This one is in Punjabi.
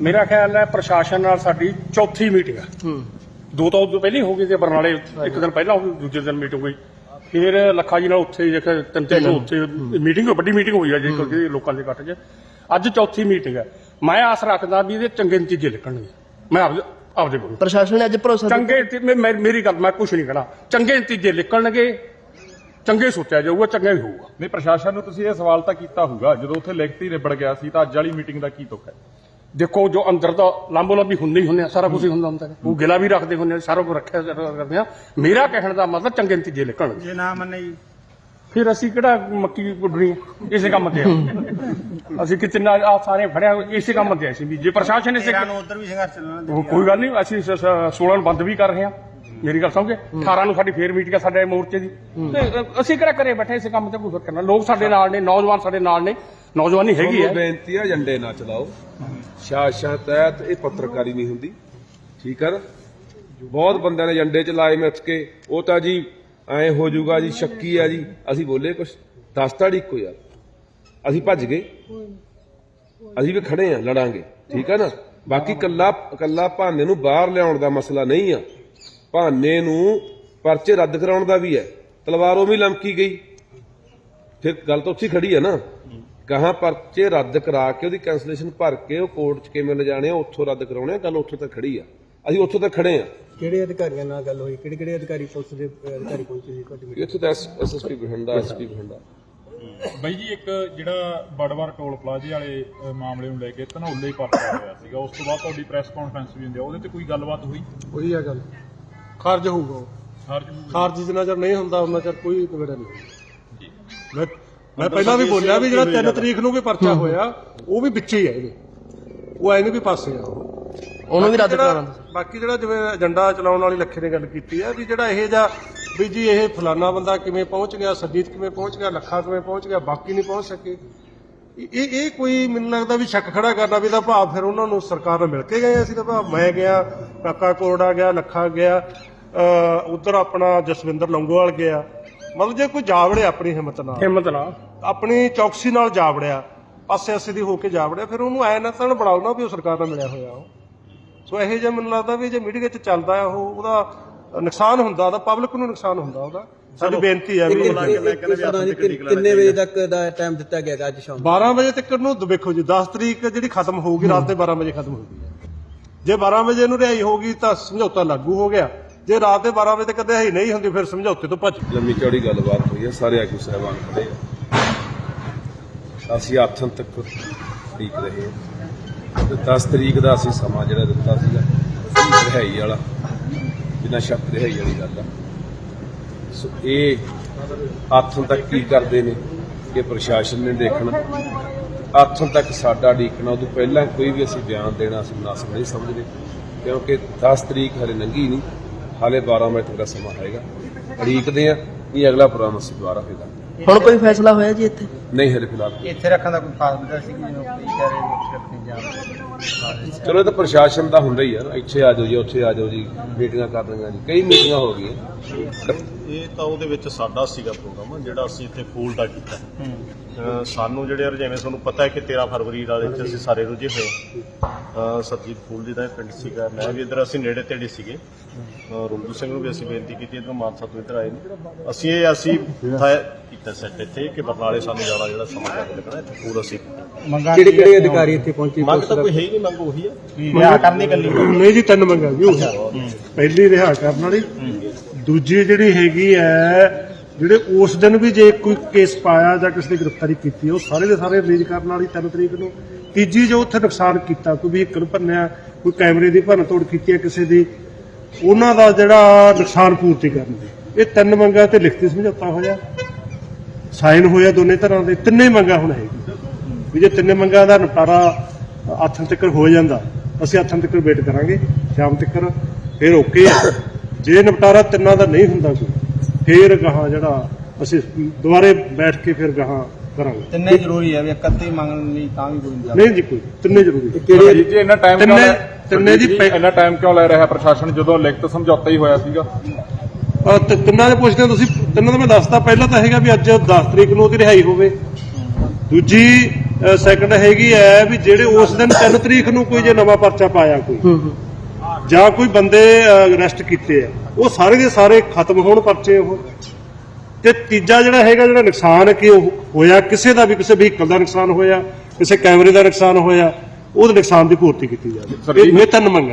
ਮੇਰਾ ਖਿਆਲ ਹੈ ਪ੍ਰਸ਼ਾਸਨ ਨਾਲ ਸਾਡੀ ਚੌਥੀ ਮੀਟਿੰਗ ਹੈ ਹੂੰ। ਦੋ ਤਾਂ ਉਦੋਂ ਪਹਿਲਾਂ ਹੀ ਹੋ ਗਈ ਤੇ ਬਰਨਾਲੇ ਇੱਕ ਦਿਨ ਪਹਿਲਾਂ ਹੋ ਗਈ ਦੂਜੇ ਦਿਨ ਮੀਟਿੰਗ ਹੋਈ। ਫਿਰ ਲੱਖਾ ਜੀ ਨਾਲ ਉੱਥੇ ਹੀ ਦੇਖਿਆ ਤਿੰਨ ਤਿੰਨ। ਉੱਥੇ ਮੀਟਿੰਗ ਵੱਡੀ ਮੀਟਿੰਗ ਹੋਈ ਹੈ। ਜੀ ਕਿਉਂਕਿ ਲੋਕਾਂ ਦੇ ਇਕੱਠ 'ਚ ਅੱਜ ਚੌਥੀ ਮੀਟਿੰਗ ਹੈ ਮੈਂ ਆਸ ਰੱਖਦਾ ਵੀ ਇਹਦੇ ਚੰਗੇ ਨਤੀਜੇ ਨਿਕਲਣਗੇ। ਮੈਂ ਆਪਦੇ ਆਪਦੇ ਕੋਲ। ਪ੍ਰਸ਼ਾਸਨ ਨੇ ਅੱਜ ਭਰੋਸਾ। ਚੰਗੇ ਮੇਰੀ ਗੱਲ ਮੈਂ ਕੁਝ ਨਹੀਂ ਕਹਿਣਾ। ਚੰਗੇ ਨਤੀਜੇ ਨਿਕਲਣਗੇ ਚੰਗੇ ਸੋਚਿਆ ਜਾਊਗਾ ਚੰਗਾ ਹੀ ਹੋਊਗਾ। ਨਹੀਂ ਪ੍ਰਸ਼ਾਸਨ ਨੂੰ ਤੁਸੀਂ ਇਹ ਸਵਾਲ ਤਾਂ ਕੀਤਾ ਹੋਊਗਾ ਜਦੋਂ ਉੱਥੇ ਲਿਖਤੀ ਰਿਬੜ ਗਿਆ ਸੀ ਤਾਂ ਅੱਜ ਵਾਲੀ ਮੀਟਿੰਗ ਦਾ ਕੀ ਤੁਕ ਹੈ? ਦੇਖੋ ਜੋ ਅੰਦਰ ਤਾਂ ਲਾਂਬੋ ਲਾਂਬੀ ਹੁੰਦੇ ਹੀ ਹੁੰਦੇ ਆ ਸਾਰਾ ਕੁਝ ਹੀ ਹੁੰਦਾ ਹੁੰਦਾ ਹੈ। ਉਹ ਗਿਲਾ ਵੀ ਰੱਖਦੇ ਹੁੰਦੇ ਆ ਸਾਰਾ ਕੁਝ ਰੱਖਿਆ ਕਰਦੇ ਆ। ਮੇਰਾ ਕਹਿਣ ਦਾ ਮਤਲਬ ਚੰਗੇ ਨਤੀਜੇ ਨਿਕਲਣਗੇ। ਜੇ ਨਾ ਮੰਨੇ ਜੀ। ਫਿਰ ਅਸੀਂ ਕਿਹੜਾ ਮੱਕੀ ਗੁੱਡਣੀ ਇਸੇ ਕੰਮ ਤੇ ਆ। ਅਸੀਂ ਕਿਤੇ ਨਾ ਆ ਸਾਰੇ ਫੜਿਆ ਇਸੇ ਕੰਮ ਤੇ ਆ ਅਸੀਂ ਵੀ। ਜੇ ਪ੍ਰਸ਼ਾਸਨ ਇਸੇ ਤੇਰਾ ਨੂੰ ਉਧਰ ਵੀ ਸੰਘਰਸ਼ ਚੱਲਣਾ ਉਹ ਕੋਈ ਗੱਲ ਨਹੀਂ ਅਸੀਂ 16 ਨੂੰ ਬੰਦ ਵੀ ਕਰ ਰਹੇ ਹਾਂ ਮੇਰੀ ਗੱਲ ਸਮਝੇ? 18 ਨੂੰ ਸਾਡੀ ਫੇਰ ਮੀਟਿੰਗ ਆ ਸਾਡੇ ਮੋਰਚੇ ਦੀ। ਤੇ ਅ, ਅਸੀਂ ਕਿਹੜਾ ਕਰੇ ਬੈਠੇ ਇਸੇ ਕੰਮ ਤੇ ਕੋਈ ਫ਼ਰਕ ਕਰਨਾ ਲੋਕ ਸਾਡੇ ਨਾਲ ਨੇ ਨੌਜਵਾਨ ਸਾਡੇ ਨਾਲ ਨੇ। ਨੌਜਵਾਨੀ ਹੈਗੀ ਤੁਹਾਨੂੰ ਹੈ। ਬੇਨਤੀ ਆ ਏਜੰਡੇ ਨਾ ਚਲਾਓ। ਸ਼ਾਸਨ ਤਹਿਤ ਇਹ ਪੱਤਰਕਾਰੀ ਨਹੀਂ ਹੁੰਦੀ। ਠੀਕ ਹੈ ਨਾ? ਬਹੁਤ ਬੰਦਿਆਂ ਨੇ ਏਜੰਡੇ ਚ ਲਾਏ ਮਿੱਥ ਕੇ। ਉਹ ਤਾਂ ਜੀ ਐ ਹੋ ਜਾਊਗਾ ਜੀ ਸ਼ੱਕੀ ਆ ਜੀ। ਅਸੀਂ ਬੋਲੇ ਕੁਛ। ਦਸ ਤਾਂ ਇੱਕੋ ਯਾਰ। ਅਸੀਂ ਭੱਜ ਗਏ। ਅਸੀਂ ਵੀ ਖੜੇ ਆ ਲੜਾਂਗੇ। ਠੀਕ ਹੈ ਨਾ? ਬਾਕੀ ਕੱਲਾ ਕੱਲਾ ਭਾਨੇ ਨੂੰ ਬਾਹਰ ਲਿਆਉਣ ਦਾ ਮਸਲਾ ਨਹੀਂ ਆ। ਭਾਨੇ ਨੂੰ ਪਰਚੇ ਰੱਦ ਕਰਾਉਣ ਦਾ ਵੀ ਹੈ। ਤਲਵਾਰੋਂ ਵੀ ਲਮਕੀ ਗਈ। ਫਿਰ ਗੱਲ ਤਾਂ ਉੱਥੇ ਹੀ ਖੜੀ ਹੈ ਨਾ। ਕਹਾਂ ਪਰਚੇ ਰੱਦ ਕਰਾ ਕੇ ਉਹਦੀ ਕੈਂਸਲੇਸ਼ਨ ਭਰ ਕੇ ਉਹ ਕੋਰਟ 'ਚ ਕਿਵੇਂ ਲਿਜਾਣੇ ਆ ਉੱਥੋਂ ਰੱਦ ਕਰਾਉਣੇ ਆ ਗੱਲ ਉੱਥੋਂ ਤੱਕ ਖੜੀ ਆ। ਅਸੀਂ ਉੱਥੋਂ ਤੱਕ ਖੜੇ ਆ। ਕਿਹੜੇ ਅਧਿਕਾਰੀਆਂ ਨਾਲ ਗੱਲ ਹੋਈ? ਕਿਹੜੇ ਕਿਹੜੇ ਅਧਿਕਾਰੀ ਪੁਲਿਸ ਦੇ ਅਧਿਕਾਰੀ ਪਹੁੰਚੇ ਸੀ ਤੁਹਾਡੀ meeting? ਇੱਥੇ ਤਾਂ ਐਸਐਸਪੀ ਬਠਿੰਡਾ ਐਸਪੀ ਬਠਿੰਡਾ। ਬਾਈ ਜੀ ਇੱਕ ਜਿਹੜਾ ਬੜਵਾਰ ਟੋਲ ਪਲਾਜ਼ੇ ਵਾਲੇ ਅ, ਮਾਮਲੇ ਨੂੰ ਲੈ ਕੇ ਧਨੌਲੇ ਹੀ ਪਰਚਾ ਹੋਇਆ ਸੀਗਾ। ਉਸ ਤੋਂ ਬਾਅਦ ਤੁਹਾਡੀ ਪ੍ਰੈਸ ਕਾਨਫਰੰਸ ਵੀ ਹੁੰਦੀ ਆ ਉਹਦੇ ਤੇ ਕੋਈ ਗੱਲਬਾਤ ਹੋਈ? ਉਹੀ ਆ ਗੱਲ। ਖਾਰਜ ਹੋਊਗਾ ਉਹ। ਹਰ ਖਾਰਜ ਜਿੰਨਾ ਚਿਰ ਨਹੀਂ ਹੁੰਦਾ ਉਹਨਾਂ ਚਿਰ ਕੋਈ ਨਿਬੇੜਾ ਨਹੀਂ। ਮੈਂ ਮੈਂ ਪਹਿਲਾਂ ਵੀ ਬੋਲਿਆ ਵੀ ਜਿਹੜਾ 3 ਤਰੀਕ ਨੂੰ ਵੀ ਪਰਚਾ ਹੋਇਆ ਉਹ ਵੀ ਵਿੱਚੇ ਹੀ ਹੈ ਇਹਦੇ। ਉਹ ਐ ਨਹੀਂ ਵੀ ਪਾਸੇ ਆ ਉਹ। ਉਹਨੂੰ ਵੀ ਰੱਦ ਕਰਾਉਣਾ। ਬਾਕੀ ਜਿਹੜਾ ਜਿਵੇਂ ਏਜੰਡਾ ਚਲਾਉਣ ਵਾਲੀ ਲੱਖੇ ਨੇ ਗੱਲ ਕੀਤੀ ਹੈ ਵੀ ਜਿਹੜਾ ਇਹ ਜਾਂ ਵੀ ਜੀ ਇਹ ਫਲਾਨਾ ਬੰਦਾ ਕਿਵੇਂ ਪਹੁੰਚ ਗਿਆ ਸਰਜੀਤ ਕਿਵੇਂ ਪਹੁੰਚ ਗਿਆ ਲੱਖਾ ਕਿਵੇਂ ਪਹੁੰਚ ਗਿਆ ਬਾਕੀ ਨਹੀਂ ਪਹੁੰਚ ਸਕੇ। ਇਹ ਇਹ ਕੋਈ ਮੈਨੂੰ ਲੱਗਦਾ ਵੀ ਸ਼ੱਕ ਖੜਾ ਕਰਨਾ ਵੀ ਦਾ ਭਾਵ ਫਿਰ ਉਹਨਾਂ ਨੂੰ ਸਰਕਾਰ ਨਾਲ ਮਿਲ ਕੇ ਗਏ ਅਸੀਂ ਤਾਂ ਭਾਵ ਮੈਂ ਗਿਆ ਕਾਕਾ ਕੋਰੜਾ ਗਿਆ ਲੱਖਾ ਗਿਆ ਉਧਰ ਆਪਣਾ ਜਸਵਿੰਦਰ ਲੰਗੋਵਾਲ ਗਿਆ। ਮਤਲਬ ਜੇ ਕੋਈ ਜਾਵੜੇ ਆਪਣੀ ਹਿੰਮਤ ਨਾਲ। ਹਿੰਮਤ ਨਾਲ। ਆਪਣੀ ਚੌਕਸੀ ਨਾਲ ਜਾਵੜਿਆ ਪਾਸੇ ਅਸੇ ਦੀ ਹੋ ਕੇ ਜਾਵੜਿਆ ਫਿਰ ਉਹਨੂੰ ਐ ਨਾ ਤਾਂ ਬਣਾਓ ਨਾ ਵੀ ਉਹ ਸਰਕਾਰ ਨਾਲ ਮਿਲਿਆ ਹੋਇਆ ਉਹ। ਸੋ ਇਹੋ ਜਿਹਾ ਮੈਨੂੰ ਲੱਗਦਾ ਵੀ ਜੇ ਮੀਡੀਆ 'ਚ ਚੱਲਦਾ ਉਹ ਉਹਦਾ ਨੁਕਸਾਨ ਹੁੰਦਾ ਉਹਦਾ ਪਬਲਿਕ ਨੂੰ ਨੁਕਸਾਨ ਹੁੰਦਾ ਉਹਦਾ। ਸਾਡੀ ਬੇਨਤੀ ਹੈ ਵੀ ਕਿੰਨੇ ਵਜੇ ਤੱਕ ਦਾ ਟਾਈਮ ਦਿੱਤਾ ਗਿਆ ਅੱਜ ਸ਼ਾਮ 12 ਵਜੇ ਤੱਕ ਨੂੰ ਦੇਖੋ ਜੀ 10 ਤਰੀਕ ਜਿਹੜੀ ਖਤਮ ਹੋਊਗੀ ਰਾਤ ਦੇ 12 ਵਜੇ ਖਤਮ ਹੋਊਗੀ। ਜੇ 12 ਵਜੇ ਨੂੰ ਰਿਹਾਈ ਹੋਊਗੀ ਤਾਂ ਸਮਝੌਤਾ ਲਾਗੂ ਹੋ ਗਿਆ। ਜੇ ਰਾਤ ਦੇ 12 ਵਜੇ ਤੱਕ ਰਿਹਾਈ ਨਹੀਂ ਹੁੰਦੀ, ਫਿਰ ਸਮਝੌਤੇ ਤੋਂ ਭੱਜ। ਲੰਮੀ ਚੌੜੀ ਗੱਲਬਾਤ ਹੋਈ ਹੈ, ਸਾਰੇ ਆਗੂ ਸਾਹਿਬਾਨ ਖੜੇ ਆ। ਅਸੀਂ ਆਥਨ ਤੱਕ ਉਡੀਕ ਰਹੇ ਤੇ 10 ਤਰੀਕ ਦਾ ਅਸੀਂ ਸਮਾਂ ਜਿਹੜਾ ਦਿੱਤਾ ਸੀਗਾ ਰਿਹਾਈ ਵਾਲਾ, ਬਿਨਾਂ ਸ਼ੱਕ ਰਿਹਾਈ ਵਾਲੀ ਗੱਲ ਆ। ਸੋ ਇਹ ਆਥਨ ਤੱਕ ਕੀ ਕਰਦੇ ਨੇ? ਕਿ ਪ੍ਰਸ਼ਾਸਨ ਨੇ ਦੇਖਣਾ। ਆਥਨ ਤੱਕ ਸਾਡਾ ਡੀਕਣਾ ਉਦੋਂ ਪਹਿਲਾਂ ਕੋਈ ਵੀ ਅਸੀਂ ਬਿਆਨ ਦੇਣਾ ਅਸੀਂ ਮੁਨਾਸਬ ਨਹੀਂ ਸਮਝਦੇ, ਕਿਉਂਕਿ 10 ਤਰੀਕ ਹਰੇ ਲੰਘੀ ਨਹੀਂ। ਹਾਲੇ 12 ਵਜੇ ਤੱਕ ਦਾ ਸਮਾਂ ਹੈਗਾ ਉਡੀਕਦੇ ਆ ਇਹ ਅਗਲਾ ਪ੍ਰੋਗਰਾਮ ਅਸੀਂ ਦੁਬਾਰਾ ਫੇਰ ਕਰਾਂਗੇ। ਹੁਣ ਕੋਈ ਫੈਸਲਾ ਹੋਇਆ ਜੀ ਇੱਥੇ? ਨਹੀਂ ਹਲੇ ਫਿਲਹਾਲ ਇੱਥੇ ਰੱਖਣ ਦਾ ਕੋਈ ਫਾਸਲਾ ਸੀ ਕਿ ਕਈ ਕਹਿ ਰਹੇ ਨੇ ਰੱਖਣੀ ਜਾਂ ਚਲੋ ਇਹ ਤਾਂ ਪ੍ਰਸ਼ਾਸਨ ਦਾ ਹੁੰਦਾ ਹੀ ਆ ਨਾ। ਇੱਥੇ ਆ ਜਾਓ ਜੀ ਉੱਥੇ ਆ ਜਾਓ ਜੀ ਮੀਟਿੰਗਾਂ ਕਰ ਰਹੀਆਂ ਜੀ। ਕਈ ਮੀਟਿੰਗਾਂ ਹੋ ਗਈਆਂ। ਇਹ ਤਾਂ ਉਹਦੇ ਵਿੱਚ ਸਾਡਾ ਸੀਗਾ ਪ੍ਰੋਗਰਾਮ ਜਿਹੜਾ ਅਸੀਂ ਇੱਥੇ ਫੂਲ ਦਾ ਕੀਤਾ। ਸਾਨੂੰ ਜਿਹੜੇ ਯਾਰ ਜਿਵੇਂ ਤੁਹਾਨੂੰ ਪਤਾ ਹੈ ਕਿ 13 ਫਰਵਰੀ ਵਾਲੇ ਵਿੱਚ ਅਸੀਂ ਸਾਰੇ ਰੁੱਝੇ ਹੋਏ ਸਰਜੀਤ ਫੂਲ ਜੀ ਦਾ ਪਿੰਡ ਸੀਗਾ। ਮੈਂ ਵੀ ਇੱਧਰ ਅਸੀਂ ਨੇੜੇ ਤੇੜੇ ਸੀਗੇ। ਰੁੰਦੂ ਸਿੰਘ ਨੂੰ ਵੀ ਅਸੀਂ ਬੇਨਤੀ ਕੀਤੀ ਇੱਧਰ ਮਾਨਸਾ ਤੋਂ ਇੱਧਰ ਆਏ ਨੇ। ਅਸੀਂ ਇਹ ਅਸੀਂ ਕੀਤਾ ਸੈੱਟ ਇੱਥੇ ਕਿ ਬਰਨਾਲੇ ਸਾਨੂੰ ਜ਼ਿਆਦਾ ਜਿਹੜਾ ਸਮਾਂ ਕੱਢ ਲੱਗਣਾ ਇੱਥੇ ਫੂਲ ਅਸੀਂ ਮੰਗਾਂ ਕਿਹੜੇ ਕਿਹੜੇ ਅਧਿਕਾਰੀ ਇੱਥੇ ਪਹੁੰਚੇ? ਮੰਗ ਤਾਂ ਕੋਈ ਹੈ ਹੀ ਨਹੀਂ ਮੰਗ ਉਹੀ ਆ ਵਿਆਹ ਕਰਨੀ ਕੱਲੀ ਨਹੀਂ ਜੀ ਤਿੰਨ ਮੰਗਾਂ ਜੀ ਉਹ। ਪਹਿਲੀ ਰਿਹਾ ਕਰਨ ਵਾਲੀ। ਦੂਜੀ ਜਿਹੜੀ ਹੈਗੀ ਹੈ ਜਿਹੜੇ ਉਸ ਦਿਨ ਵੀ ਜੇ ਕੋਈ ਕੇਸ ਪਾਇਆ ਜਾਂ ਕਿਸੇ ਦੀ ਗ੍ਰਿਫਤਾਰੀ ਕੀਤੀ, ਉਹ ਸਾਰੇ ਦੇ ਸਾਰੇ ਰਿਲੀਜ਼ ਕਰਨ ਵਾਲੀ 3 ਤਰੀਕ ਨੂੰ। ਤੀਜੀ ਜੋ ਉੱਥੇ ਨੁਕਸਾਨ ਕੀਤਾ ਕੋਈ ਵਹੀਕਲ ਭੰਨਿਆ, ਕੋਈ ਕੈਮਰੇ ਦੀ ਭੰਨ ਤੋੜ ਕੀਤੀ ਹੈ ਕਿਸੇ ਦੀ, ਉਹਨਾਂ ਦਾ ਜਿਹੜਾ ਨੁਕਸਾਨ ਪੂਰਤੀ ਕਰਨ ਦੀ। ਇਹ ਤਿੰਨ ਮੰਗਾਂ ਤੇ ਲਿਖਤੀ ਸਮਝੌਤਾ ਹੋਇਆ। ਸਾਈਨ ਹੋਇਆ ਦੋਨੇ ਤਰ੍ਹਾਂ ਦੇ, ਤਿੰਨੇ ਮੰਗਾਂ ਹੁਣ ਹੈਗੀ ਵੀ ਜੇ ਤਿੰਨੇ ਮੰਗਾਂ ਦਾ ਨਿਪਟਾਰਾ ਆਥਣ ਤੱਕ ਹੋ ਜਾਂਦਾ, ਅਸੀਂ ਆਥਣ ਤੱਕ ਵੇਟ ਕਰਾਂਗੇ, ਸ਼ਾਮ ਤੱਕ ਫਿਰ ਓਕੇ ਜੇ ਨਿਪਟਾਰਾ ਤਿੰਨਾਂ ਦਾ ਨਹੀਂ ਹੁੰਦਾ ਕੋਈ ਫਿਰ ਗਾਹਾਂ ਜਿਹੜਾ ਅਸੀਂ ਦੁਬਾਰੇ ਬੈਠ ਕੇ ਫਿਰ ਗਾਹਾਂ ਕਰਾਂਗੇ। ਤਿੰਨੇ ਜ਼ਰੂਰੀ ਹੈ ਵੀ ਇਕੱਤੀ ਮੰਗਣ ਲਈ ਤਾਂ ਵੀ ਕੋਈ ਨਹੀਂ ਨਹੀਂ ਜੀ ਕੋਈ ਤਿੰਨੇ ਜ਼ਰੂਰੀ ਕਿਹੜੇ ਜੀ ਇੰਨਾ ਟਾਈਮ ਕਿਉਂ ਤਿੰਨੇ- ਲੈ- ਤਿੰਨੇ ਜੀ ਪੈ- ਇੰਨਾ ਟਾਈਮ ਕਿਉਂ ਲੈ ਰਿਹਾ ਪ੍ਰਸ਼ਾਸਨ ਜਦੋਂ ਲਿਖਤ ਸਮਝੌਤਾ ਹੀ ਹੋਇਆ ਸੀਗਾ? ਤੇ ਤਿੰਨਾਂ ਦੇ ਪੁੱਛਦੇ ਹੋ ਤੁਸੀਂ ਤਿੰਨਾਂ ਦਾ ਮੈਂ ਦੱਸਤਾ ਪਹਿਲਾਂ ਤਾਂ ਹੈਗਾ ਵੀ ਅੱਜ 10 ਤਰੀਕ ਨੂੰ ਉਹਦੀ ਰਿਹਾਈ ਹੋਵੇ। ਦੂਜੀ ਸੈਕੰਡ ਹੈਗੀ ਹੈ ਵੀ ਜਿਹੜੇ ਉਸ ਦਿਨ 3 ਤਰੀਕ ਨੂੰ ਕੋਈ ਜੇ ਨਵਾਂ ਪਰਚਾ ਪਾਇਆ ਕੋਈ ਜਾਂ ਕੋਈ ਬੰਦੇ ਅਰੈਸਟ ਕੀਤੇ ਆ। ਉਹ ਸਾਰੇ ਦੇ ਸਾਰੇ ਖਤਮ ਹੋਣ ਪਰਚੇ ਉਹ। ਤੇ ਤੀਜਾ ਜਿਹੜਾ ਹੈਗਾ ਜਿਹੜਾ ਨੁਕਸਾਨ ਹੈ ਕਿ ਉਹ ਹੋਇਆ ਕਿਸੇ ਦਾ ਵੀ ਕਿਸੇ ਵਹੀਕਲ ਦਾ ਨੁਕਸਾਨ ਹੋਇਆ ਕਿਸੇ ਕੈਮਰੇ ਦਾ ਨੁਕਸਾਨ ਹੋਇਆ ਉਹਦੇ ਨੁਕਸਾਨ ਦੀ ਪੂਰਤੀ ਕੀਤੀ ਜਾਵੇ। ਇਹ ਇਹ ਤਿੰਨ ਮੰਗਾਂ।